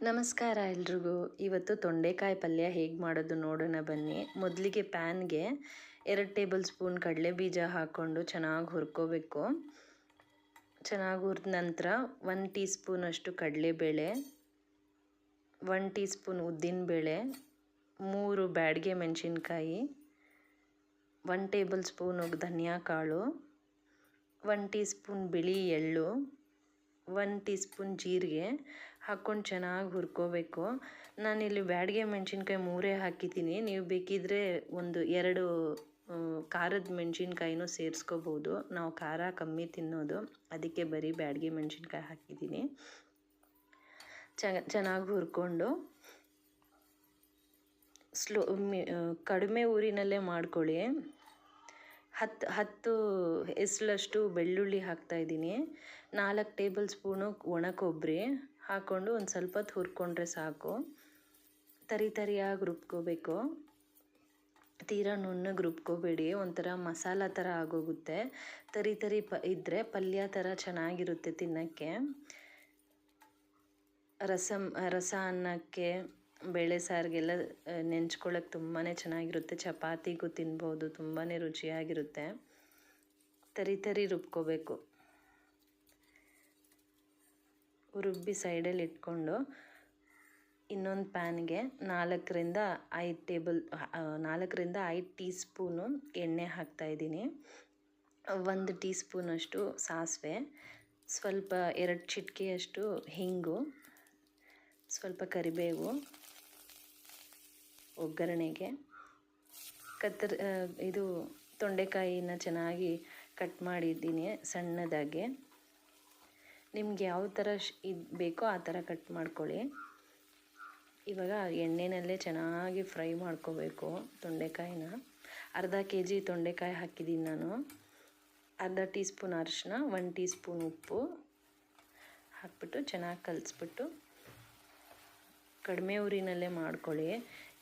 ನಮಸ್ಕಾರ ಎಲ್ರಿಗೂ. ಇವತ್ತು ತೊಂಡೆಕಾಯಿ ಪಲ್ಯ ಹೇಗೆ ಮಾಡೋದು ನೋಡೋಣ ಬನ್ನಿ. ಮೊದಲಿಗೆ ಪ್ಯಾನ್ಗೆ ಎರಡು ಟೇಬಲ್ ಸ್ಪೂನ್ ಕಡಲೆ ಬೀಜ ಹಾಕ್ಕೊಂಡು ಚೆನ್ನಾಗಿ ಹುರ್ಕೋಬೇಕು. ಚೆನ್ನಾಗಿ ಹುರಿದ ನಂತರ ಒನ್ ಟೀ ಸ್ಪೂನಷ್ಟು ಕಡಲೆಬೇಳೆ ಒನ್ ಟೀ ಸ್ಪೂನ್ ಉದ್ದಿನಬೇಳೆ, ಮೂರು ಬ್ಯಾಡಿಗೆ ಮೆಣಸಿನ್ಕಾಯಿ ಒನ್ ಟೇಬಲ್ ಸ್ಪೂನು ಧನಿಯಾ ಕಾಳು ಒನ್ ಟೀ ಸ್ಪೂನ್ ಬಿಳಿ ಎಳ್ಳು ಒನ್ ಟೀ ಸ್ಪೂನ್ ಜೀರಿಗೆ ಹಾಕ್ಕೊಂಡು ಚೆನ್ನಾಗಿ ಹುರ್ಕೋಬೇಕು. ನಾನಿಲ್ಲಿ ಬ್ಯಾಡಗೆ ಮೆಣಸಿನ್ಕಾಯಿ ಮೂರೇ ಹಾಕಿದ್ದೀನಿ. ನೀವು ಬೇಕಿದ್ರೆ ಒಂದು ಎರಡು ಖಾರದ ಮೆಣಸಿನ್ಕಾಯಿನೂ ಸೇರಿಸ್ಕೋಬೋದು. ನಾವು ಖಾರ ಕಮ್ಮಿ ತಿನ್ನೋದು. ಅದಕ್ಕೆ ಬರೀ ಬ್ಯಾಡಗೆ ಮೆಣಸಿನ್ಕಾಯಿ ಹಾಕಿದ್ದೀನಿ. ಚೆನ್ನಾಗಿ ಹುರ್ಕೊಂಡು ಸ್ಲೋ ಕಡಿಮೆ ಊರಿನಲ್ಲೇ ಮಾಡ್ಕೊಳ್ಳಿ. ಹತ್ತು ಹತ್ತು ಎಸ್ಲಷ್ಟು ಬೆಳ್ಳುಳ್ಳಿ ಹಾಕ್ತಾಯಿದ್ದೀನಿ ನಾಲ್ಕು ಟೇಬಲ್ ಸ್ಪೂನು ಒಣ ಕೊಬ್ಬರಿ. ಹಾಕ್ಕೊಂಡು ಒಂದು ಸ್ವಲ್ಪ ಹೊತ್ತು ಹುರ್ಕೊಂಡ್ರೆ ಸಾಕು. ತರಿ ತರಿಯಾಗಿ ರುಬ್ಕೋಬೇಕು. ತೀರಾ ನುಣ್ಣಗೆ ರುಬ್ಕೋಬೇಡಿ, ಒಂಥರ ಮಸಾಲ ಥರ ಆಗೋಗುತ್ತೆ. ತರಿ ತರಿ ಪ ಇದ್ದರೆ ಪಲ್ಯ ಥರ ಚೆನ್ನಾಗಿರುತ್ತೆ ತಿನ್ನೋಕ್ಕೆ. ರಸಮ್ ರಸ ಅನ್ನಕ್ಕೆ, ಬೇಳೆ ಸಾರಿಗೆಲ್ಲ ನೆಂಚ್ಕೊಳ್ಳೋಕ್ಕೆ ತುಂಬಾ ಚೆನ್ನಾಗಿರುತ್ತೆ. ಚಪಾತಿಗೂ ತಿನ್ಬೋದು ತುಂಬಾ ರುಚಿಯಾಗಿರುತ್ತೆ. ತರಿ ತರಿ ರುಬ್ಕೋಬೇಕು. ರುಬ್ಬಿ ಸೈಡಲ್ಲಿ ಇಟ್ಕೊಂಡು ಇನ್ನೊಂದು ಪ್ಯಾನ್ಗೆ ನಾಲ್ಕರಿಂದ ಐದು ಟೇಬಲ್ ನಾಲ್ಕರಿಂದ ಐದು ಟೀ ಸ್ಪೂನು ಎಣ್ಣೆ ಹಾಕ್ತಾಯಿದ್ದೀನಿ ಒಂದು ಟೀ ಸ್ಪೂನಷ್ಟು ಸಾಸಿವೆ, ಸ್ವಲ್ಪ ಎರಡು ಚಿಟಿಕೆಯಷ್ಟು ಹಿಂಗು, ಸ್ವಲ್ಪ ಕರಿಬೇವು, ಒಗ್ಗರಣೆಗೆ, ಕತ್ತರ್ ಇದು ತೊಂಡೆಕಾಯಿನ ಚೆನ್ನಾಗಿ ಕಟ್ ಮಾಡಿದ್ದೀನಿ ಸಣ್ಣದಾಗಿ. ನಿಮ್ಗೆ ಯಾವ ಥರ ಇದು ಬೇಕೋ ಆ ಥರ ಕಟ್ ಮಾಡ್ಕೊಳ್ಳಿ. ಇವಾಗ ಎಣ್ಣೆನಲ್ಲೇ ಚೆನ್ನಾಗಿ ಫ್ರೈ ಮಾಡ್ಕೋಬೇಕು ತೊಂಡೆಕಾಯಿನ. ಅರ್ಧ ಕೆ ಜಿ ತೊಂಡೆಕಾಯಿ ಹಾಕಿದ್ದೀನಿ ನಾನು. ಅರ್ಧ ಟೀ ಸ್ಪೂನ್ ಅರಿಶಿನ ಒನ್ ಟೀ ಸ್ಪೂನ್ ಉಪ್ಪು ಹಾಕ್ಬಿಟ್ಟು ಚೆನ್ನಾಗಿ ಕಲಿಸ್ಬಿಟ್ಟು ಕಡಿಮೆ ಊರಿನಲ್ಲೇ ಮಾಡ್ಕೊಳ್ಳಿ.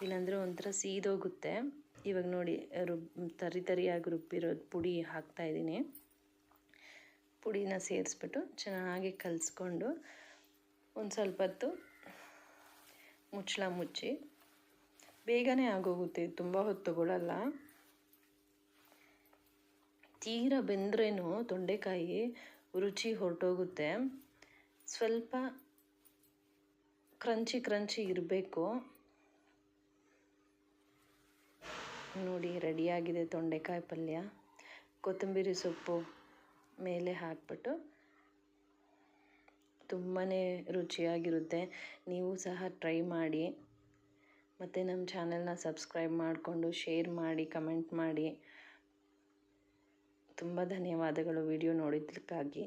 ಇಲ್ಲಾಂದರೆ ಒಂಥರ ಸೀದೋಗುತ್ತೆ. ಇವಾಗ ನೋಡಿ ರುಬ್ ತರಿ ತರಿಯಾಗಿ ರುಬ್ಬಿರೋದು ಪುಡಿ ಹಾಕ್ತಾಯಿದ್ದೀನಿ ಪುಡಿನ ಸೇರಿಸ್ಬಿಟ್ಟು ಚೆನ್ನಾಗಿ ಕಲಿಸ್ಕೊಂಡು ಒಂದು ಸ್ವಲ್ಪ ಹೊತ್ತು ಮುಚ್ಚಳ ಮುಚ್ಚಿ. ಬೇಗನೆ ಆಗೋಗುತ್ತೆ, ತುಂಬ ಹೊತ್ತು ತಗೊಳ್ಳಲ್ಲ ತೀರ ಬೆಂದ್ರೇನು ತೊಂಡೆಕಾಯಿ ರುಚಿ ಹೊರಟೋಗುತ್ತೆ. ಸ್ವಲ್ಪ ಕ್ರಂಚಿ ಕ್ರಂಚಿ ಇರಬೇಕು. ನೋಡಿ, ರೆಡಿಯಾಗಿದೆ ತೊಂಡೆಕಾಯಿ ಪಲ್ಯ. ಕೊತ್ತಂಬರಿ ಸೊಪ್ಪು ಮೇಲೆ ಹಾಕ್ಬಿಟ್ಟು ತುಂಬಾ ರುಚಿಯಾಗಿರುತ್ತೆ. ನೀವು ಸಹ ಟ್ರೈ ಮಾಡಿ. ಮತ್ತು ನಮ್ಮ ಚಾನೆಲ್ನ ಸಬ್ಸ್ಕ್ರೈಬ್ ಮಾಡಿಕೊಂಡು ಶೇರ್ ಮಾಡಿ ಕಮೆಂಟ್ ಮಾಡಿ. ತುಂಬ ಧನ್ಯವಾದಗಳು ವಿಡಿಯೋ ನೋಡಿದ್ದಕ್ಕಾಗಿ.